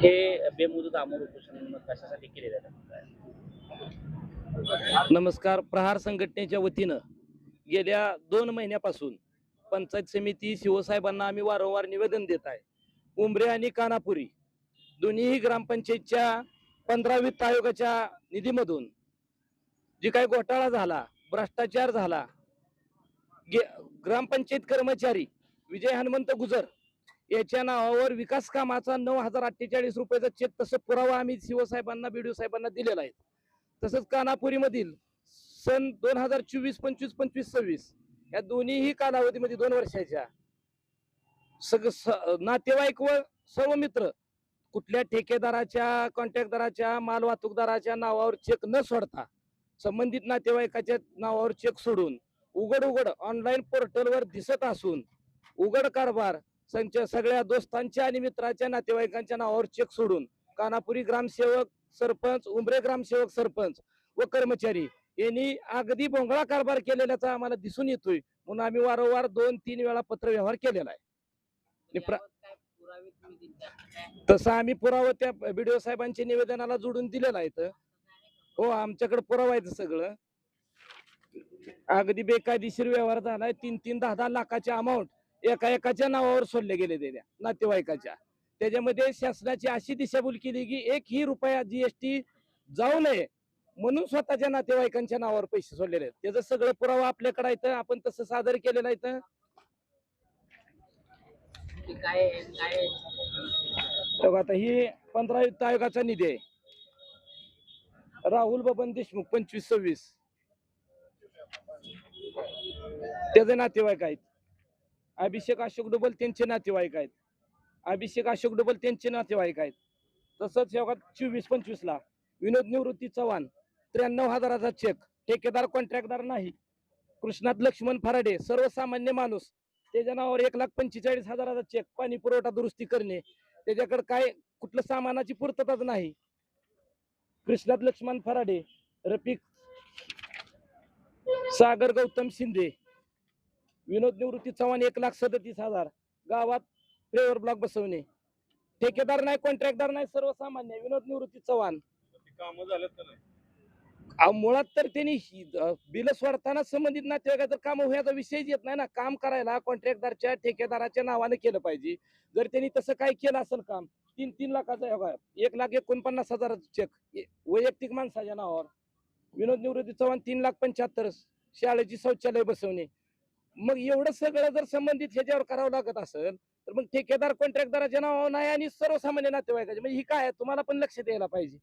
हे बेमुदत आमोर उपोषण कशासाठी केले जातात नमस्कार. प्रहार संघटनेच्या वतीनं गेल्या दोन महिन्यापासून पंचायत समिती शिवसाहेबांना आम्ही वारंवार निवेदन देत आहे. उमरे आणि कानापुरी दोन्हीही ग्रामपंचायतच्या पंधरा वित्त आयोगाच्या निधीमधून जी काही घोटाळा झाला भ्रष्टाचार झाला ग्रामपंचायत कर्मचारी विजय हनुमंत गुजर याच्या नावावर विकास कामाचा नऊ हजार अठ्ठेचाळीस रुपयाचा चेक तसं पुरावा आम्ही शिवसाहेबांना बीडीओ साहेबांना दिलेला आहे. तसंच कानापुरीमधील सन दोन हजार चोवीस पंचवीस पंचवीस सव्वीस या दोन्हीही कालावधीमध्ये दोन वर्षाच्या. सग नातेवाईक व सर्व मित्र कुठल्या ठेकेदाराच्या कॉन्ट्रॅक्टदाराच्या माल वाहतूकदाराच्या नावावर चेक न सोडता संबंधित नातेवाईकाच्या नावावर चेक सोडून उघड उघड ऑनलाईन पोर्टलवर दिसत असून उघड कारभार संच सगळ्या दोस्तांच्या आणि मित्राच्या नातेवाईकांच्या नावावर चेक सोडून कानापुरी ग्रामसेवक सरपंच उमरे ग्रामसेवक सरपंच व कर्मचारी यांनी अगदी भोंगळा कारभार केलेल्याचा आम्हाला दिसून येतोय. म्हणून आम्ही वारंवार दोन तीन वेळा पत्रव्यवहार केलेला आहे. तसं आम्ही पुरावा त्या बीडीओ साहेबांच्या निवेदनाला जोडून दिलेला आहे हो आमच्याकडे पुरावा आहे सगळं. अगदी बेकायदेशीर व्यवहार झालाय. तीन तीन दहा दहा लाखाचे अमाऊंट एका एकाच्या नावावर सोडले गेले त्याच्या नातेवाईकाच्या. त्याच्यामध्ये शासनाची अशी दिशाभूल केली की एक ही रुपया जीएसटी जाऊ नये म्हणून स्वतःच्या नातेवाईकांच्या नावावर पैसे सोडलेले आहेत. त्याचं सगळं पुरावा आपल्याकडे आहे. आपण तसं सादर केलेलं आहे आता ही पंधरा वित्त आयोगाचा निधी आहे. राहुल बबन देशमुख पंचवीस सव्वीस. त्याचे नातेवाईक आहेत. अभिषेक अशोक डोबल त्यांचे नातेवाईक आहेत. अभिषेक अशोक डोबल त्यांचे नातेवाईक आहेत. तसंच योगात चोवीस पंचवीस ला विनोद निवृत्ती चव्हाण त्र्याण्णव हजाराचा चेक ठेकेदार कॉन्ट्रॅक्टदार नाही. कृष्णात लक्ष्मण फराडे सर्वसामान्य माणूस त्याच्या नावावर एक लाख पंचेचाळीस हजाराचा चेक पाणी पुरवठा दुरुस्ती करणे त्याच्याकडे काय कुठलं सामानाची पूर्तताच नाही. कृष्णात लक्ष्मण फराडे रफिक सागर गौतम शिंदे विनोद निवृत्ती चव्हाण एक लाख सदतीस हजार. गावात फ्लेवर ब्लॉक बसवणे. ठेकेदार नाही कॉन्ट्रॅक्टदार नाही सर्वसामान्य विनोद निवृत्ती चव्हाण. काम झालेत का नाही? अहो, मुळात तर त्यांनी बिल सोडताना संबंधित नातेवाईकाचं काम व्हायचा विषयच येत नाही ना. काम करायला कॉन्ट्रॅक्टदारच्या ठेकेदाराच्या नावाने केलं पाहिजे. जर त्यांनी तसं काय केलं असेल काम तीन तीन लाखाचा हे एक लाख एकोणपन्नास हजाराचं चेक वैयक्तिक माणसाच्या नावावर. विनोद निवृत्ती चव्हाण तीन लाख पंच्याहत्तर शाळेची शौचालय बसवणे. मग एवढं सगळं जर संबंधित ह्याच्यावर करावं लागत असेल तर मग ठेकेदार कॉन्ट्रॅक्टदाराच्या नावावर नाही आणि सर्वसामान्य नातेवाईकाचे. म्हणजे ही काय तुम्हाला पण लक्ष द्यायला पाहिजे.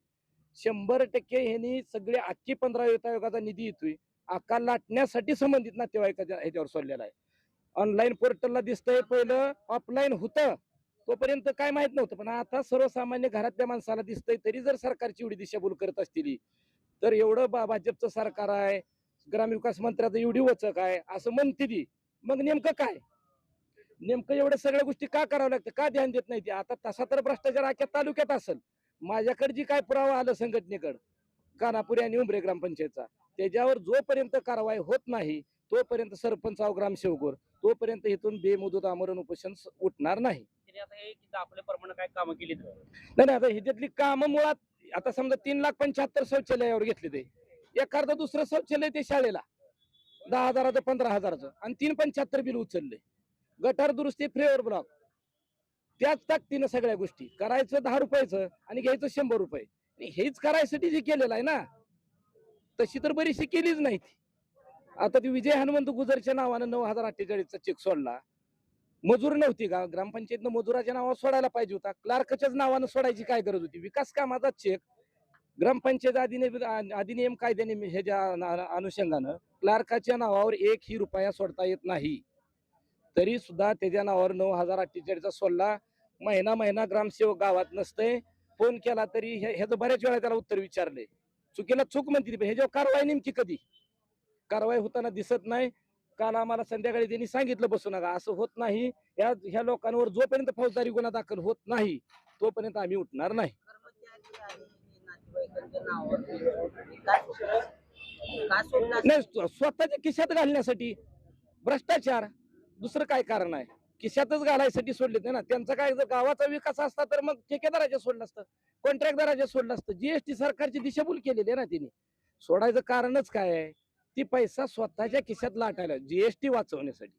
शंभर टक्के ह्यांनी सगळे आजची पंधरा वित्त आयोगाचा निधी येतोय. आकार लाटण्यासाठी संबंधित नातेवाईकाच्या ह्याच्यावर सोडलेला आहे. ऑनलाईन पोर्टलला दिसतंय पहिलं ऑफलाईन होतं. तोपर्यंत काय माहीत नव्हतं. पण आता सर्वसामान्य घरातल्या माणसाला दिसतंय तरी जर सरकारची एवढी दिशाभूल करत असतील तर एवढं भाजपचं सरकार आहे. ग्रामविकास मंत्र्याचं एवढी वचक आहे असं म्हणते ती. मग नेमकं काय? नेमकं एवढ्या सगळ्या गोष्टी का करावं लागतं? का ध्यान देत नाही ती? आता तसा तर भ्रष्टाचार अख्या तालुक्यात असेल. माझ्याकडे जी काय पुरावा आलं संघटनेकडं कानापुरी आणि उमरे ग्रामपंचायतचा त्याच्यावर जोपर्यंत कारवाई होत नाही तोपर्यंत सरपंच अव ग्रामसेवकवर तोपर्यंत इथून बेमुदत आमरण उपोषण उठणार हे नाही नाही, आता ह्याच्यातली कामं मुळात आता समजा तीन लाख पंच्याहत्तर शौचालयावर घेतले ते. एखादं दुसरं शौचालय ते शाळेला. दहा हजाराचं पंधरा हजाराचं. आणि तीन पंच्याहत्तर बिल उचलले गटार दुरुस्ती फ्रेवर ब्लॉक. त्याच ताकदीनं सगळ्या गोष्टी. करायचं दहा रुपयाचं आणि घ्यायचं शंभर रुपये. आणि हेच करायसाठी जे केलेलं आहे ना तशी तर बरीचशी केलीच नाही ती. आता ती विजय हनुमंत गुजरच्या नावानं नऊ हजार अठ्ठेचाळीसचा चेक सोडला. मजूर नव्हती का? ग्रामपंचायतनं मजुराच्या नावावर सोडायला पाहिजे होता. क्लार्कच्याच नावानं सोडायची काय गरज होती? विकास कामाचा चेक ग्रामपंचायत अधिनियम अधिनियम कायद्याने ह्याच्या अनुषंगानं क्लार्काच्या नावावर एक ही रुपया सोडता येत नाही. तरी सुद्धा त्याच्या नावावर नऊ हजार अठ्ठेचाळीसचा सोडला. महिना महिना ग्रामसेवक गावात नसतंय. फोन केला तरी ह्याचं बऱ्याच वेळा त्याला उत्तर विचारले. चुकीला चूक म्हणते ह्याच्यावर कारवाई नेमकी कधी? कारवाई होताना दिसत नाही. काल आम्हाला संध्याकाळी त्यांनी सांगितलं बसू नका असं होत नाही. या ह्या लोकांवर जोपर्यंत फौजदारी गुन्हा दाखल होत नाही तोपर्यंत आम्ही उठणार नाही. नाही स्व- स्वतःच्या खिशात घालण्यासाठी. भ्रष्टाचार. दुसरं काय कारण आहे? खिशातच घालायसाठी सोडले ना? त्यांचा काय जर गावाचा विकास असता तर मग ठेकेदाराच्या सोडलं असतं. कॉन्ट्रॅक्टदाराच्या सोडलं असतं. जीएसटी सरकारची दिशाभूल केलेली आहे ना तिने. सोडायचं कारणच काय आहे? ती पैसा स्वतःच्या खिशात लाटायला जीएसटी वाचवण्यासाठी.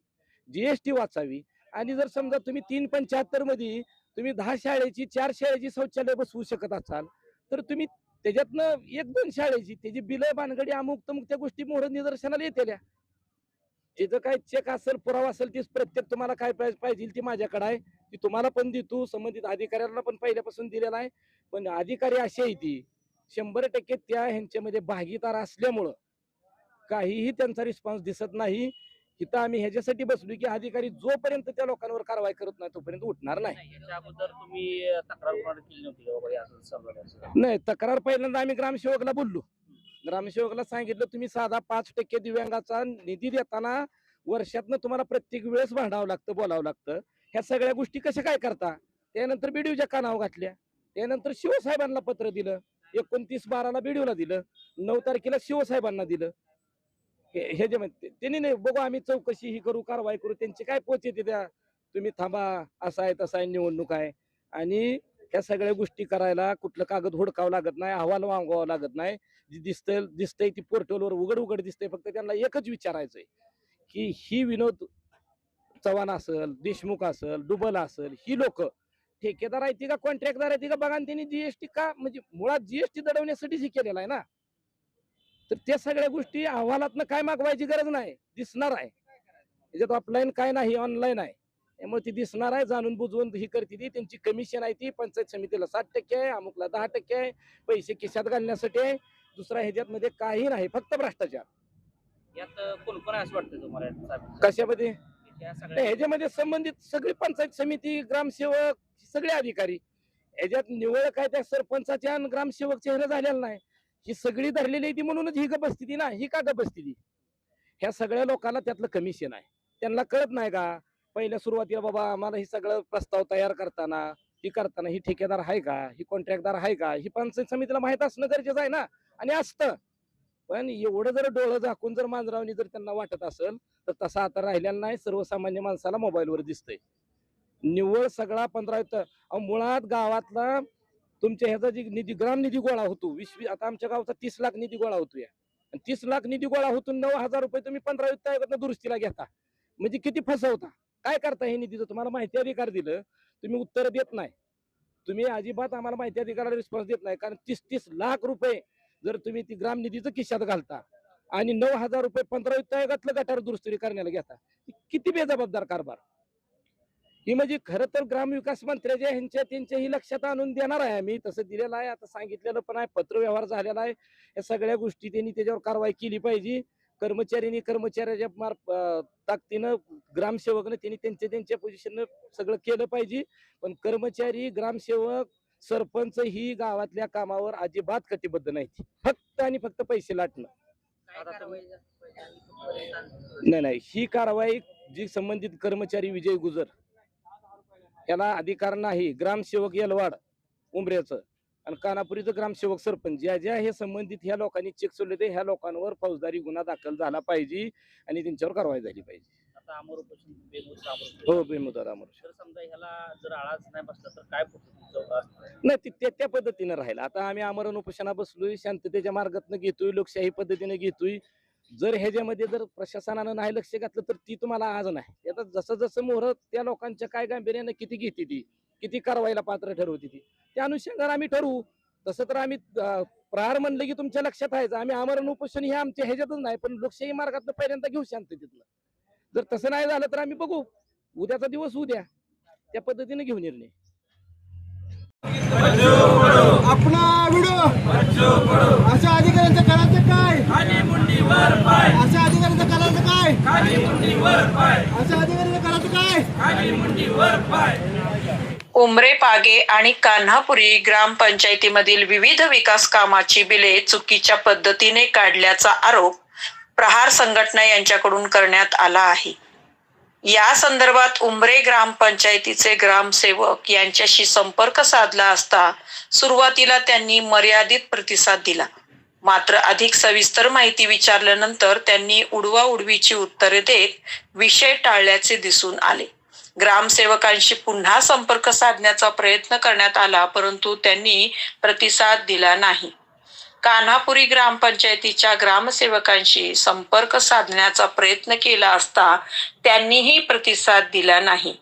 जीएसटी वाचावी. आणि जर समजा तुम्ही तीन पंच्याहत्तरमध्ये तुम्ही दहा शाळेची चार शाळेची शौचालय बसवू शकत असाल तर तुम्ही त्याच्यातनं एक दोन शाळेची त्याची बिलं भानगडी अमुक तमुक त्या गोष्टी मोहर निदर्शनाला येतेल्या. त्याचं काय चेक असेल पुरावा असेल तीच प्रत्येक तुम्हाला काय पाहिजे पाहिजे ती माझ्याकडे आहे. ती तुम्हाला पण देतो संबंधित अधिकाऱ्यांना पण पहिल्यापासून दिलेला आहे. पण अधिकारी अशी आहे ती शंभर टक्के त्या ह्यांच्यामध्ये भागीदार असल्यामुळं काहीही त्यांचा रिस्पॉन्स दिसत नाही. इथं आम्ही ह्याच्यासाठी बसलो की अधिकारी जोपर्यंत त्या लोकांवर कारवाई करत नाही तोपर्यंत उठणार नाही. नाही याच्या अगोदर तुम्ही अं, तक्रार कोणाला केली नव्हती का बाबा हे असं समजा असं नाही तक्रार पहिल्यांदा आम्ही ग्रामसेवकला बोललो. ग्रामसेवकला सांगितलं तुम्ही साधा पाच टक्के दिव्यांगाचा निधी देताना वर्षातनं तुम्हाला प्रत्येक वेळेस भांडावं लागतं बोलावं लागतं. ह्या सगळ्या गोष्टी कशा काय करता? त्यानंतर बीडीओच्या कानावर घातल्या. त्यानंतर शिवसाहेबांना पत्र दिलं. एकोणतीस बाराला बीडीओला दिलं. नऊ तारखेला शिवसाहेबांना दिलं. हे जे म्हणते त्यांनी नाही बघू आम्ही चौकशी ही करू कारवाई करू त्यांची काय पोच येते त्या तुम्ही थांबा असा आहे तसा आहे निवडणूक आहे. आणि त्या सगळ्या गोष्टी करायला कुठलं कागद हुडकावं लागत नाही अहवाल मागवावा लागत नाही. जी दिसतंय दिसतंय ती पोर्टलवर उघड उघड दिसतंय फक्त त्यांना एकच विचारायचंय की ही विनोद चव्हाण असेल देशमुख असेल डुबल असेल ही लोक ठेकेदार आहे ती का कॉन्ट्रॅक्टदार आहे ती का बघा आणि त्यांनी जीएसटी का म्हणजे मुळात जीएसटी दडवण्यासाठीच हे केलेला आहे ना? तर त्या सगळ्या गोष्टी अहवालातनं काय मागवायची गरज नाही. दिसणार आहे. त्याच्यात ऑफलाईन काय नाही ऑनलाईन आहे. त्यामुळे ती दिसणार आहे जाणून बुजवून ही करते ती. त्यांची कमिशन आहे ती पंचायत समितीला साठ टक्के आहे अमुकला दहा टक्के आहे पैसे खिशात घालण्यासाठी आहे. दुसरा ह्याच्यात मध्ये काही नाही फक्त भ्रष्टाचार. यात कोण कोण असं वाटतं तुम्हाला? कशामध्ये? ह्याच्यामध्ये संबंधित सगळी पंचायत समिती ग्रामसेवक सगळे अधिकारी. ह्याच्यात निवड काय त्या सरपंचाच्या आणि ग्रामसेवकच्या ह्याला झालेलं नाही. ही सगळी धरलेली आहे ती म्हणूनच ही गपस्थिती ना ही का गपस्थिती? ह्या सगळ्या लोकांना त्यातलं कमिशन आहे. त्यांना कळत नाही का? पहिल्या सुरुवातीला बाबा आम्हाला ही सगळं प्रस्ताव तयार करताना ही करताना ही ठेकेदार आहे का? ही कॉन्ट्रॅक्टदार आहे का? ही पंचायत समितीला माहीत असणं गरजेचं आहे ना? आणि असतं. पण एवढं जर डोळं झाकून जर मांजरावणी जर त्यांना वाटत असेल तर तसा आता राहिलेला नाही. सर्वसामान्य माणसाला मोबाईलवर दिसतंय. निव्वळ सगळा पंधरा मुळात गावातला तुमच्या ह्याचा जी निधी ग्राम निधी गोळा होतो वीस आता आमच्या गावचा तीस लाख निधी गोळा होतो या आणि तीस लाख निधी गोळा होतो नऊ हजार रुपये तुम्ही पंधरा वित्त आयोगातनं दुरुस्तीला घेता. म्हणजे किती फसवता? काय करता हे निधीचं? तुम्हाला माहिती अधिकार दिलं तुम्ही उत्तर देत नाही. तुम्ही अजिबात आम्हाला माहिती अधिकाराला रिस्पॉन्स देत नाही. कारण तीस तीस लाख रुपये जर तुम्ही ती ग्राम निधीचं खिशात घालता आणि नऊ हजार रुपये पंधरा वित्त आयोगातलं गटार दुरुस्ती करण्याला घेता किती बेजबाबदार कारभार. ही म्हणजे खरं तर ग्रामविकास मंत्र्याच्या ह्यांच्या त्यांच्या ही लक्षात आणून देणार आहे आम्ही. तसं दिलेलं आहे. आता सांगितलेलं पण आहे. पत्रव्यवहार झालेला आहे. या सगळ्या गोष्टी त्यांनी त्याच्यावर कारवाई केली पाहिजे. कर्मचाऱ्यांनी कर्मचाऱ्याच्या मार अं, ताकदीनं ग्रामसेवकनं त्यांनी त्यांच्या त्यांच्या पोझिशननं सगळं केलं पाहिजे. पण कर्मचारी ग्रामसेवक सरपंच ही गावातल्या कामावर अजिबात कटिबद्ध नाही फक्त आणि फक्त पैसे लाटणं. नाही नाही. ही कारवाई जी संबंधित कर्मचारी विजय गुजर याला अधिकार नाही. ग्रामसेवक यलवाड उमऱ्याचं आणि कानापुरीचं ग्रामसेवक सरपंच. ज्या ज्या हे संबंधित ह्या लोकांनी चेक सोडले ते ह्या लोकांवर फौजदारी गुन्हा दाखल झाला पाहिजे आणि त्यांच्यावर कारवाई झाली पाहिजे. आता अमर उपोषण बेमुदत अमर उपोषण. हो बेमुदत अमर तर समजा ह्याला जर आळाच नाही बसला तर काय पुढचं तुमचं असतं? नाही ते त्या पद्धतीनं राहील. आता आम्ही आमरण उपोषणा बसलोय शांततेच्या मार्गातनं घेतोय लोकशाही पद्धतीने घेतोय. जर ह्याच्यामध्ये जर प्रशासनानं नाही लक्ष घातलं तर ती तुम्हाला आज नाही. आता जसं जसं मुहूर्त त्या लोकांच्या काय गांभीर्यानं किती घेते ती किती कारवाईला पात्र ठरवते ती त्या अनुषंगाने आम्ही ठरवू. तसं तर आम्ही प्रहार म्हणलं की तुमच्या लक्षात राहायचं आम्ही आमरण उपोषण हे आमच्या ह्याच्यातच नाही पण लोकशाही मार्गातनं पहिल्यांदा घेऊ तिथलं जर तसं नाही झालं तर आम्ही बघू. उद्याचा दिवस उद्या. त्या पद्धतीने घेऊ निर्णय आपला व्हिडिओ अशा अधिकाऱ्यांचं करायचं काय अशा अधिकाऱ्यांचं करायचं काय अशा अधिकाऱ्यांचं करायचं काय उमरे पागे आणि कान्हापुरी ग्रामपंचायतीमधील विविध विकास कामाची बिले चुकीच्या पद्धतीने काढल्याचा आरोप प्रहार संघटना यांच्याकडून करण्यात आला आहे. या संदर्भात उमरे ग्रामपंचायतीचे ग्रामसेवक यांच्याशी संपर्क साधला असता सुरुवातीला त्यांनी मर्यादित प्रतिसाद दिला. मात्र अधिक सविस्तर माहिती विचारल्यानंतर त्यांनी उडवा उडवीची उत्तरे देत विषय टाळल्याचे दिसून आले. ग्रामसेवकांशी पुन्हा संपर्क साधण्याचा प्रयत्न करण्यात आला परंतु त्यांनी प्रतिसाद दिला नाही. कान्हापुरी ग्रामपंचायतीच्या ग्रामसेवकांशी संपर्क साधण्याचा प्रयत्न केला असता त्यांनीही प्रतिसाद दिला नाही.